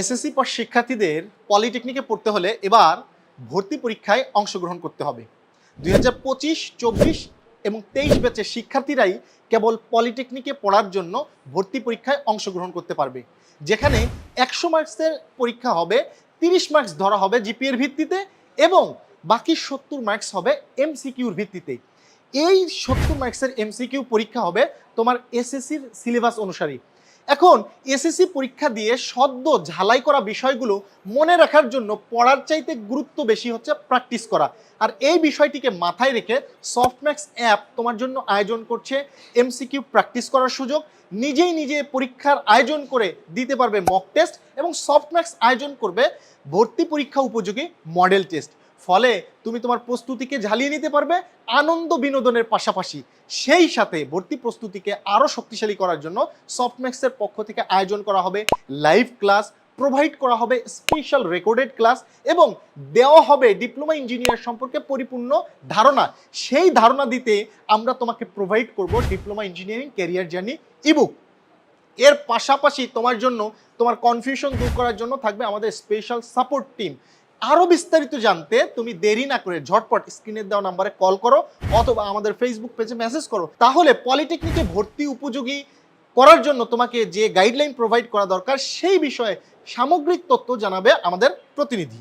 SSC pass শিক্ষার্থীদের পলিটেকনিকে পড়তে হলে এবার ভর্তি পরীক্ষায় অংশগ্রহণ করতে হবে। দুই হাজার পঁচিশ, চব্বিশ এবং তেইশ ব্যাচের শিক্ষার্থীরাই কেবল পলিটেকনিকে পড়ার জন্য ভর্তি পরীক্ষায় অংশগ্রহণ করতে পারবে। যেখানে একশো মার্কসের পরীক্ষা হবে, তিরিশ মার্কস ধরা হবে জিপিএর ভিত্তিতে এবং বাকি সত্তর মার্কস হবে এমসিকিউর ভিত্তিতে। এই সত্তর মার্কসের এমসিকিউ পরীক্ষা হবে তোমার এসএসসির সিলেবাস অনুসারী। এখন এসএসসি পরীক্ষা দিয়ে সদ্য ঝালাই করা বিষয়গুলো মনে রাখার জন্য পড়ার চাইতে গুরুত্ব বেশি হচ্ছে প্র্যাকটিস করা। আর এই বিষয়টিকে মাথায় রেখে সফটম্যাক্স অ্যাপ তোমার জন্য আয়োজন করছে। এমসিকিউ প্র্যাকটিস করার সুযোগ। নিজেই নিজে পরীক্ষার আয়োজন করে দিতে পারবে মক টেস্ট এবং সফটম্যাক্স আয়োজন করবে ভর্তি পরীক্ষা উপযোগী মডেল টেস্ট ফলে তুমি তোমার প্রস্তুতিকে ঝালিয়ে নিতে পারবে আনন্দ বিনোদনের পাশাপাশি। সেই সাথে ভর্তি প্রস্তুতিকে আরও শক্তিশালী করার জন্য সফটম্যাক্সের পক্ষ থেকে আয়োজন করা হবে লাইভ ক্লাস, প্রোভাইড করা হবে স্পেশাল রেকর্ডেড ক্লাস এবং দেওয়া হবে ডিপ্লোমা ইঞ্জিনিয়ার সম্পর্কে পরিপূর্ণ ধারণা। সেই ধারণা দিতে আমরা তোমাকে প্রোভাইড করব diploma engineering career journey ebook এর পাশাপাশি তোমার জন্য, তোমার কনফিউশন দূর করার জন্য থাকবে আমাদের স্পেশাল সাপোর্ট টিম। আরও বিস্তারিত জানতে তুমি দেরি না করে ঝটপট স্ক্রিনের দেওয়া নাম্বারে কল করো অথবা আমাদের ফেসবুক পেজে মেসেজ করো। তাহলে পলিটেকনিকে ভর্তি উপযোগী করার জন্য তোমাকে যে গাইডলাইন প্রোভাইড করা দরকার, সেই বিষয়ে সামগ্রিক তথ্য জানাবে আমাদের প্রতিনিধি।